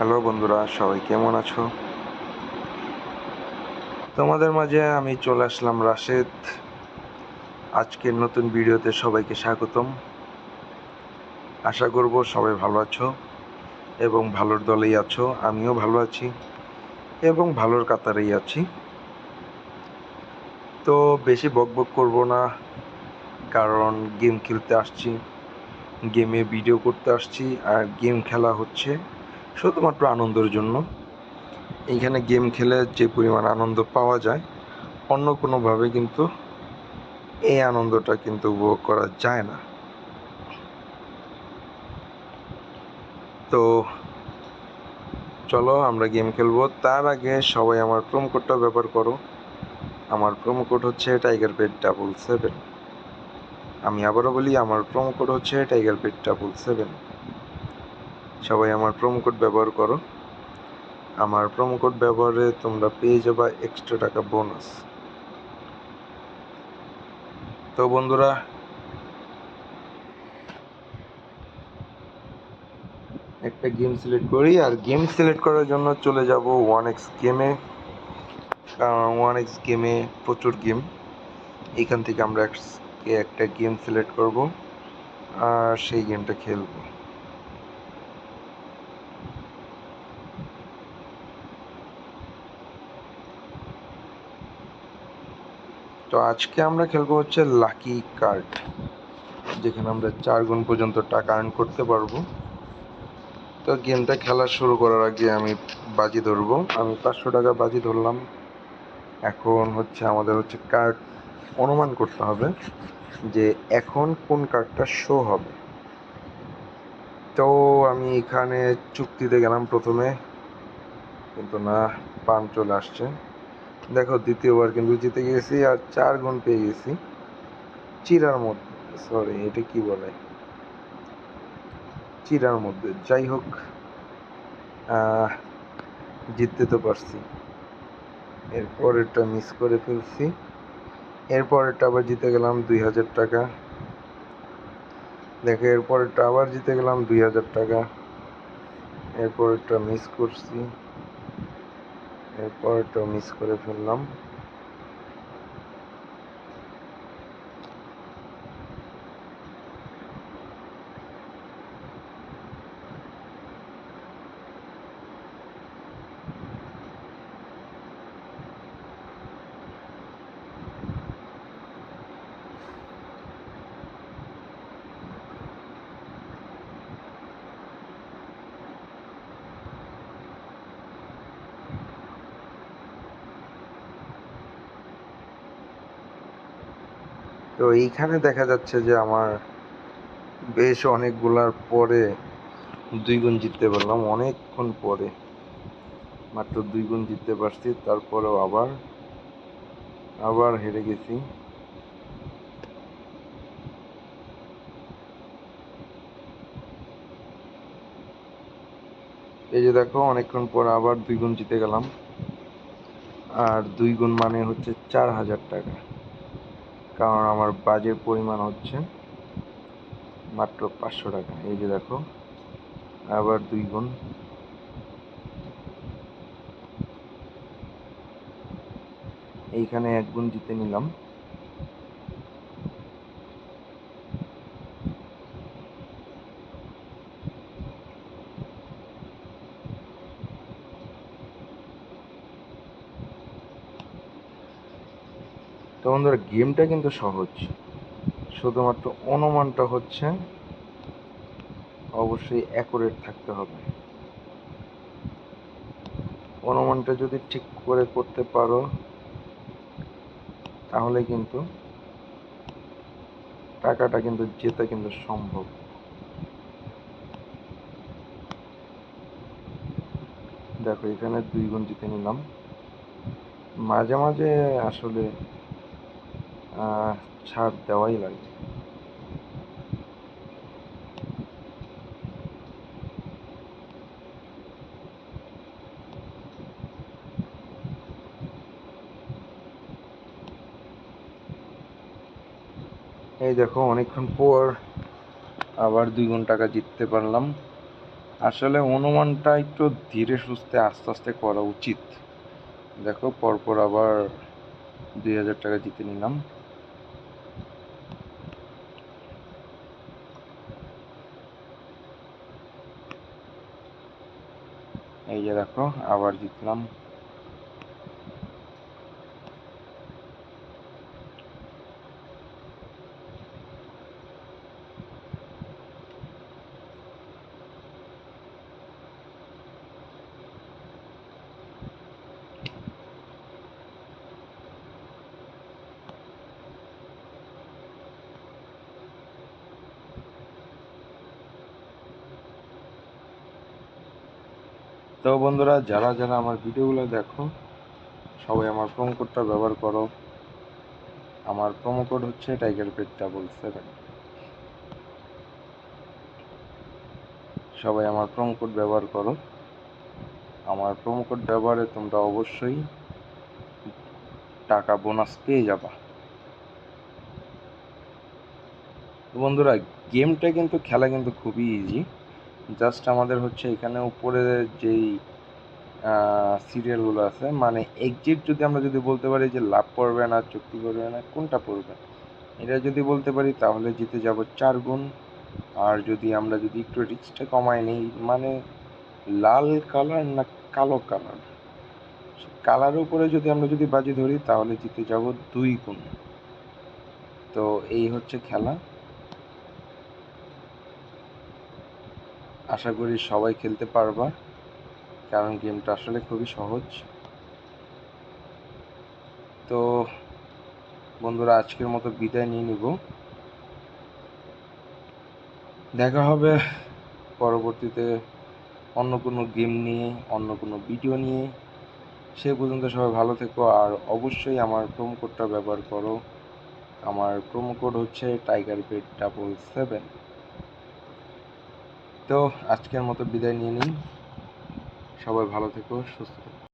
Hello বন্ধুরা, সবাই কেমন আছো? তোমাদের মাঝে আমি চলে আসলাম রাশেদ। আজকের নতুন ভিডিওতে সবাইকে স্বাগতম। আশা করব সবাই ভালো আছো এবং ভালোর দলেই আছো, আমিও ভালো আছি এবং ভালোর কাতারেই আছি। তো বেশি বকবক করব না, কারণ গেম খেলতে আসছি, গেমে ভিডিও করতে আসছি, আর গেম খেলা হচ্ছে। শুধুমাত্র আনন্দের জন্য। এইখানে গেম খেলে যে পরিমাণ আনন্দ পাওয়া যায়, অন্য কোনোভাবে কিন্তু এই আনন্দটা কিন্তু উপভোগ করা যায় না। তো চলো আমরা গেম খেলব। তার আগে সবাই আমার প্রোমো কোডটা ব্যবহার করো। আমার প্রোমো কোড হচ্ছে টাইগার পেট ডাবল সেভেন আমি আবারও বলি, আমার প্রোমো কোড হচ্ছে টাইগার পেট ডাবল সেভেন সবাই আমার প্রোমো কোড ব্যবহার করো। আমার প্রোমো কোড ব্যবহারে তোমরা পেয়ে যাবা এক্সট্রা টাকা বোনাস তো বন্ধুরা, একটা গেম সিলেক্ট করি, আর গেম সিলেক্ট করার জন্য চলে যাব ওয়ান এক্স গেমে ওয়ান এক্স গেমে প্রচুর গেম এখান থেকে আমরা একটা গেম সিলেক্ট করব, আর সেই গেমটা খেলব। তো আজকে আমরা খেলব হচ্ছে লাকি কার্ড, যেখানে আমরা চার গুণ পর্যন্ত টাকা আর্ন করতে পারব। তো গেমটা খেলা শুরু করার আগে আমি বাজি ধরবো। আমি পাঁচশো টাকা বাজি ধরলাম। এখন হচ্ছে আমাদের হচ্ছে কার্ড অনুমান করতে হবে যে এখন কোন কার্ডটা শো হবে। তো আমি এখানে চুক্তিতে গেলাম প্রথমে, কিন্তু না পান চলে আসছে। দেখো দ্বিতীয়বার কিন্তু জিতে গেছি আর চার গুণ পেয়ে গেছি। চিরার মধ্যে সরি এটা কি বলে? চিরার মধ্যে। যাই হোক জিততে তো পারছি। এরপরেরটা মিস করে ফেলছি। এরপরেরটা আবার জিতে গেলাম দুই হাজার টাকা। দেখো, এরপরেরটা আবার জিতে গেলাম দুই হাজার টাকা। এরপরেরটা মিস করছি। এরপরেরটা মিস করে ফেললাম। তো এইখানে দেখা যাচ্ছে যে আমার বেশ অনেকগুলার পরে দুই গুণ জিততে পারলাম, অনেকক্ষণ পরে। মাত্র দুই গুণ জিততে পারছি, তারপরেও আবার আবার হেরে গেছি। এই যে দেখো, অনেকক্ষণ পর আবার দুই গুণ জিতে গেলাম। আর দুই গুণ মানে হচ্ছে চার হাজার টাকা। কারণ আমার বাজের পরিমাণ হচ্ছে মাত্র পাঁচশো টাকা। এই যে দেখো, আবার দুই গুণ। এইখানে এক গুণ জিতে নিলাম। তো বন্ধুরা, গেমটা কিন্তু সহজ। শুধুমাত্র অনুমানটা হচ্ছে অবশ্যই অ্যাকুরেট থাকতে হবে। অনুমানটা যদি ঠিক করে করতে পারো, তাহলে কিন্তু টাকাটা কিন্তু জেতা কিন্তু সম্ভব। দেখো, এখানে দুই গুণ জিতে নিলাম। মাঝে মাঝে আসলে ছাড় দেওয়াই লাগে। এই দেখো, অনেকক্ষণ পর আবার দুই গুণ টাকা জিততে পারলাম। আসলে অনুমানটা একটু ধীরে সুস্থে আস্তে আস্তে করা উচিত। দেখো, পরপর আবার দুই হাজার টাকা জিতে নিলাম। এই যে দেখো আবার জিতলাম। তো বন্ধুরা, যারা যারা আমার ভিডিওগুলো দেখো, সবাই আমার প্রোমো কোডটা ব্যবহার করো। আমার প্রোমো কোড হচ্ছে টাইগার পেট ডাবল সেভেন সবাই আমার প্রোমো কোড ব্যবহার করো। আমার প্রোমো কোড ব্যবহারে তোমরা অবশ্যই টাকা বোনাস পেয়ে যাবা। বন্ধুরা গেমটা কিন্তু, খেলা কিন্তু খুবই ইজি জাস্ট আমাদের হচ্ছে এখানে উপরে যেই সিরিয়ালগুলো আছে মানে এক্সিট যদি আমরা যদি বলতে পারি যে লাভ পড়বে না, চুক্তি করবে না, কোনটা পড়বে? এটা যদি বলতে পারি তাহলে জিতে যাব চার গুণ। আর যদি আমরা যদি একটু রিক্সটা কমাই নিই মানে লাল কালার না কালো কালার কালারের উপরে যদি আমরা যদি বাজি ধরি তাহলে জিতে যাব দুই গুণ। তো এই হচ্ছে খেলা। আশা করি সবাই খেলতে পারবা, কারণ গেমটা আসলে খুবই সহজ। তো বন্ধুরা, আজকের মতো বিদায় নিয়ে নিব। দেখা হবে পরবর্তীতে অন্য কোনো গেম নিয়ে, অন্য কোনো ভিডিও নিয়ে। সে পর্যন্ত সবাই ভালো থেকো, আর অবশ্যই আমার প্রোমো কোডটা ব্যবহার করো। আমার প্রোমো কোড হচ্ছে টাইগার বেড ডাবল সেভেন তো আজকের মতো বিদায় নিয়ে নিন সবাই ভালো থেকো সুস্থ থেকো।